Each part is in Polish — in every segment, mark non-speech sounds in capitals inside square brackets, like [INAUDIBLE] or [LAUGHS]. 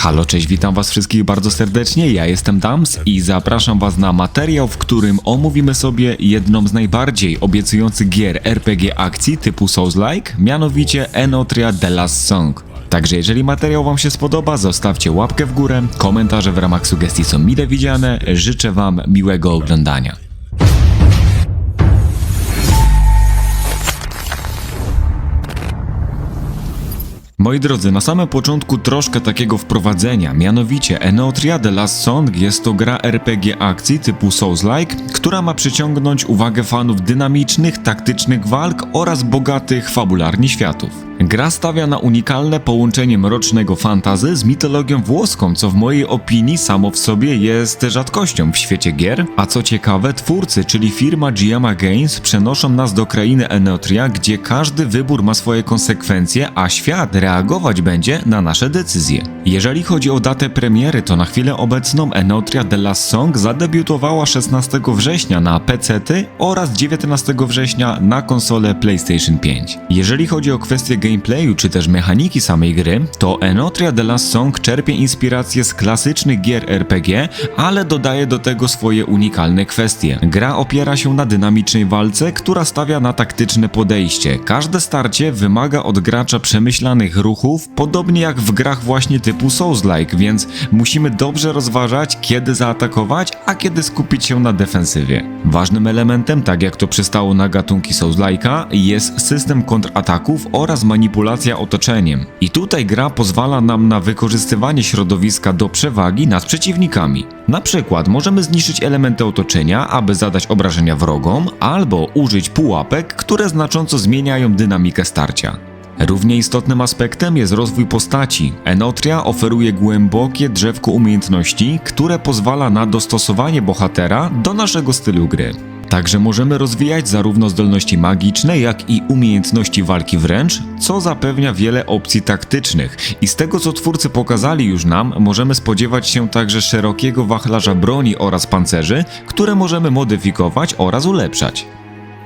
Halo, cześć, witam was wszystkich bardzo serdecznie, ja jestem Dams i zapraszam was na materiał, w którym omówimy sobie jedną z najbardziej obiecujących gier RPG akcji typu Souls-like, mianowicie Enotria The Last Song. Także jeżeli materiał wam się spodoba, zostawcie łapkę w górę, komentarze w ramach sugestii są mile widziane, życzę wam miłego oglądania. Moi drodzy, na samym początku troszkę takiego wprowadzenia, mianowicie Enotria The Last Song jest to gra RPG akcji typu Souls-like, która ma przyciągnąć uwagę fanów dynamicznych, taktycznych walk oraz bogatych fabularnie światów. Gra stawia na unikalne połączenie mrocznego fantazy z mitologią włoską, co w mojej opinii samo w sobie jest rzadkością w świecie gier. A co ciekawe, twórcy, czyli firma Giamma Games, przenoszą nas do krainy Enotria, gdzie każdy wybór ma swoje konsekwencje, a świat reagować będzie na nasze decyzje. Jeżeli chodzi o datę premiery, to na chwilę obecną Enotria The Last Song zadebiutowała 16 września na PC oraz 19 września na konsolę PlayStation 5. Jeżeli chodzi o kwestię gameplayu czy też mechaniki samej gry, to Enotria The Last Song czerpie inspiracje z klasycznych gier RPG, ale dodaje do tego swoje unikalne kwestie. Gra opiera się na dynamicznej walce, która stawia na taktyczne podejście. Każde starcie wymaga od gracza przemyślanych ruchów, podobnie jak w grach właśnie typu Souls-like, więc musimy dobrze rozważać, kiedy zaatakować, a kiedy skupić się na defensywie. Ważnym elementem, tak jak to przystało na gatunki Souls-like'a, jest system kontrataków oraz manipulacja otoczeniem. I tutaj gra pozwala nam na wykorzystywanie środowiska do przewagi nad przeciwnikami. Na przykład możemy zniszczyć elementy otoczenia, aby zadać obrażenia wrogom, albo użyć pułapek, które znacząco zmieniają dynamikę starcia. Równie istotnym aspektem jest rozwój postaci. Enotria oferuje głębokie drzewko umiejętności, które pozwala na dostosowanie bohatera do naszego stylu gry. Także możemy rozwijać zarówno zdolności magiczne, jak i umiejętności walki wręcz, co zapewnia wiele opcji taktycznych. I z tego co twórcy pokazali już nam, możemy spodziewać się także szerokiego wachlarza broni oraz pancerzy, które możemy modyfikować oraz ulepszać.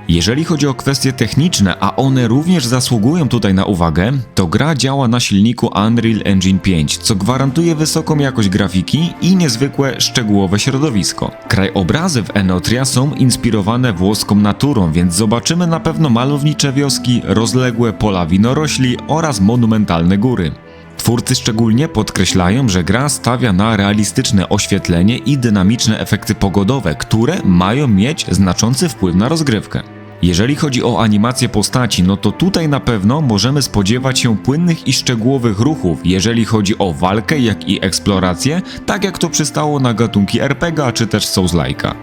Jeżeli chodzi o kwestie techniczne, a one również zasługują tutaj na uwagę, to gra działa na silniku Unreal Engine 5, co gwarantuje wysoką jakość grafiki i niezwykłe szczegółowe środowisko. Krajobrazy w Enotria są inspirowane włoską naturą, więc zobaczymy na pewno malownicze wioski, rozległe pola winorośli oraz monumentalne góry. Twórcy szczególnie podkreślają, że gra stawia na realistyczne oświetlenie i dynamiczne efekty pogodowe, które mają mieć znaczący wpływ na rozgrywkę. Jeżeli chodzi o animację postaci, no to tutaj na pewno możemy spodziewać się płynnych i szczegółowych ruchów, jeżeli chodzi o walkę, jak i eksplorację, tak jak to przystało na gatunki RPG czy też Souls-like'a.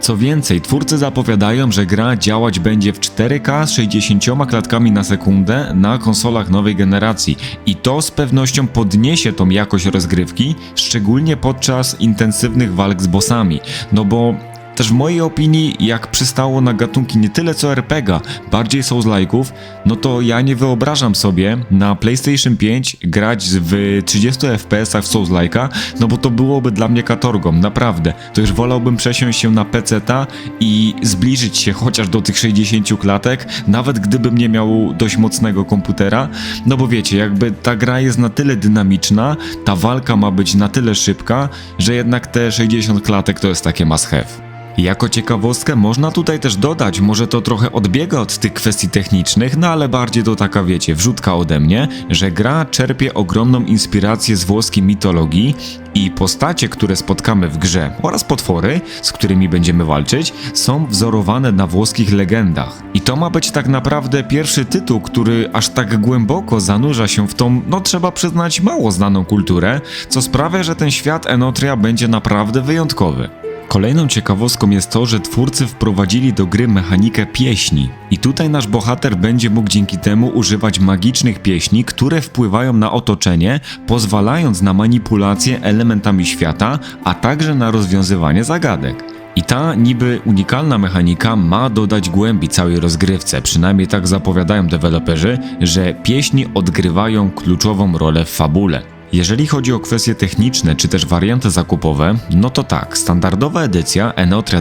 Co więcej, twórcy zapowiadają, że gra działać będzie w 4K z 60 klatkami na sekundę na konsolach nowej generacji. I to z pewnością podniesie tą jakość rozgrywki, szczególnie podczas intensywnych walk z bossami, no bo też w mojej opinii, jak przystało na gatunki nie tyle co RPG, bardziej Souls-like'ów, no to ja nie wyobrażam sobie na PlayStation 5 grać w 30 FPS w Souls-like'a, no bo to byłoby dla mnie katorgą, naprawdę. To już wolałbym przesiąść się na PC-ta i zbliżyć się chociaż do tych 60 klatek, nawet gdybym nie miał dość mocnego komputera, no bo wiecie, jakby ta gra jest na tyle dynamiczna, ta walka ma być na tyle szybka, że jednak te 60 klatek to jest takie must have. Jako ciekawostkę można tutaj też dodać, może to trochę odbiega od tych kwestii technicznych, no ale bardziej to taka wiecie, wrzutka ode mnie, że gra czerpie ogromną inspirację z włoskiej mitologii i postacie, które spotkamy w grze oraz potwory, z którymi będziemy walczyć, są wzorowane na włoskich legendach. I to ma być tak naprawdę pierwszy tytuł, który aż tak głęboko zanurza się w tą, no trzeba przyznać, mało znaną kulturę, co sprawia, że ten świat Enotria będzie naprawdę wyjątkowy. Kolejną ciekawostką jest to, że twórcy wprowadzili do gry mechanikę pieśni. I tutaj nasz bohater będzie mógł dzięki temu używać magicznych pieśni, które wpływają na otoczenie, pozwalając na manipulację elementami świata, a także na rozwiązywanie zagadek. I ta niby unikalna mechanika ma dodać głębi całej rozgrywce, przynajmniej tak zapowiadają deweloperzy, że pieśni odgrywają kluczową rolę w fabule. Jeżeli chodzi o kwestie techniczne czy też warianty zakupowe, no to tak, standardowa edycja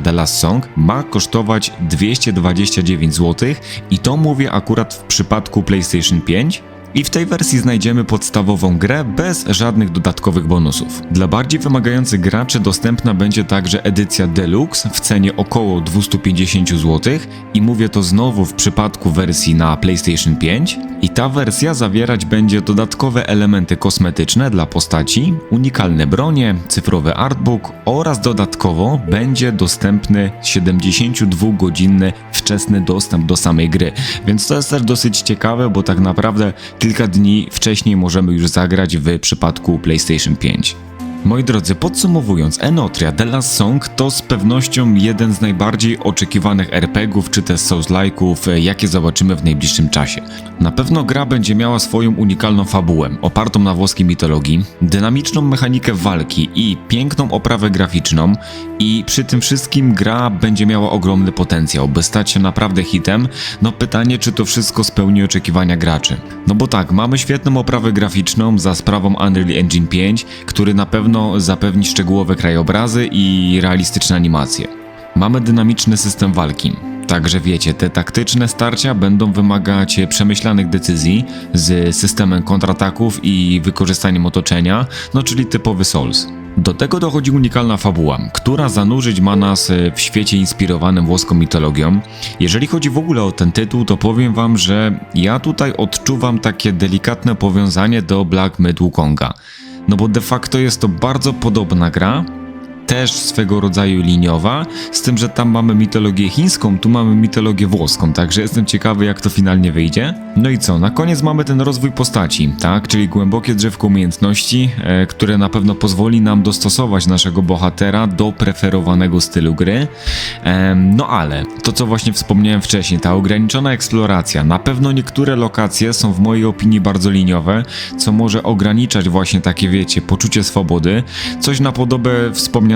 The Last Song ma kosztować 229 zł i to mówię akurat w przypadku PlayStation 5, I w tej wersji znajdziemy podstawową grę bez żadnych dodatkowych bonusów. Dla bardziej wymagających graczy dostępna będzie także edycja Deluxe w cenie około 250 zł i mówię to znowu w przypadku wersji na PlayStation 5 i ta wersja zawierać będzie dodatkowe elementy kosmetyczne dla postaci, unikalne bronie, cyfrowy artbook oraz dodatkowo będzie dostępny 72-godzinny wczesny dostęp do samej gry. Więc to jest też dosyć ciekawe, bo tak naprawdę kilka dni wcześniej możemy już zagrać w przypadku PlayStation 5. Moi drodzy, podsumowując, Enotria The Last Song to z pewnością jeden z najbardziej oczekiwanych RPGów czy też Souls-like'ów, e, jakie zobaczymy w najbliższym czasie. Na pewno gra będzie miała swoją unikalną fabułę, opartą na włoskiej mitologii, dynamiczną mechanikę walki i piękną oprawę graficzną i przy tym wszystkim gra będzie miała ogromny potencjał, by stać się naprawdę hitem. No pytanie, czy to wszystko spełni oczekiwania graczy. No bo tak, mamy świetną oprawę graficzną za sprawą Unreal Engine 5, który na pewno zapewni szczegółowe krajobrazy i realistyczne animacje. Mamy dynamiczny system walki. Także wiecie, te taktyczne starcia będą wymagać przemyślanych decyzji z systemem kontrataków i wykorzystaniem otoczenia, no czyli typowy Souls. Do tego dochodzi unikalna fabuła, która zanurzyć ma nas w świecie inspirowanym włoską mitologią. Jeżeli chodzi w ogóle o ten tytuł, to powiem wam, że ja tutaj odczuwam takie delikatne powiązanie do Black Myth Wukonga. No bo de facto jest to bardzo podobna gra, też swego rodzaju liniowa, z tym, że tam mamy mitologię chińską, tu mamy mitologię włoską, także jestem ciekawy jak to finalnie wyjdzie. No i co, na koniec mamy ten rozwój postaci, tak, czyli głębokie drzewko umiejętności, e, które na pewno pozwoli nam dostosować naszego bohatera do preferowanego stylu gry. Em, no ale, to co właśnie wspomniałem wcześniej, ta ograniczona eksploracja, na pewno niektóre lokacje są w mojej opinii bardzo liniowe, co może ograniczać właśnie takie, wiecie, poczucie swobody, coś na podobę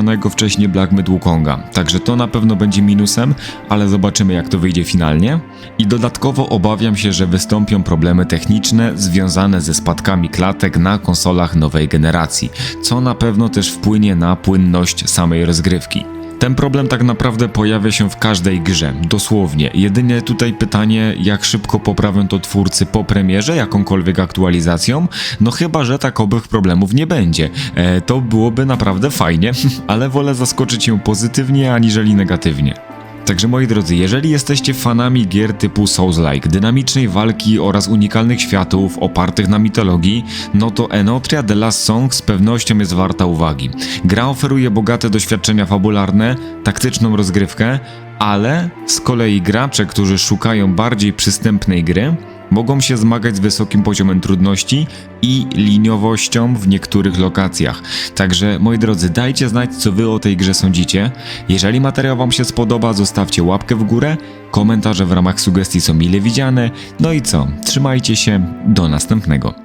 wspomnianego wcześniej Black Myth Wukonga. Także to na pewno będzie minusem, ale zobaczymy jak to wyjdzie finalnie. I dodatkowo obawiam się, że wystąpią problemy techniczne związane ze spadkami klatek na konsolach nowej generacji, co na pewno też wpłynie na płynność samej rozgrywki. Ten problem tak naprawdę pojawia się w każdej grze, dosłownie. Jedynie tutaj pytanie, jak szybko poprawią to twórcy po premierze, jakąkolwiek aktualizacją, no chyba, że takowych problemów nie będzie. E, to byłoby naprawdę fajnie, [LAUGHS] ale wolę zaskoczyć się pozytywnie aniżeli negatywnie. Także moi drodzy, jeżeli jesteście fanami gier typu Souls-like, dynamicznej walki oraz unikalnych światów opartych na mitologii, no to Enotria The Last Song z pewnością jest warta uwagi. Gra oferuje bogate doświadczenia fabularne, taktyczną rozgrywkę, ale z kolei gracze, którzy szukają bardziej przystępnej gry, mogą się zmagać z wysokim poziomem trudności i liniowością w niektórych lokacjach. Także moi drodzy, dajcie znać, co wy o tej grze sądzicie. Jeżeli materiał wam się spodoba, zostawcie łapkę w górę, komentarze w ramach sugestii są mile widziane. No i co? Trzymajcie się, do następnego.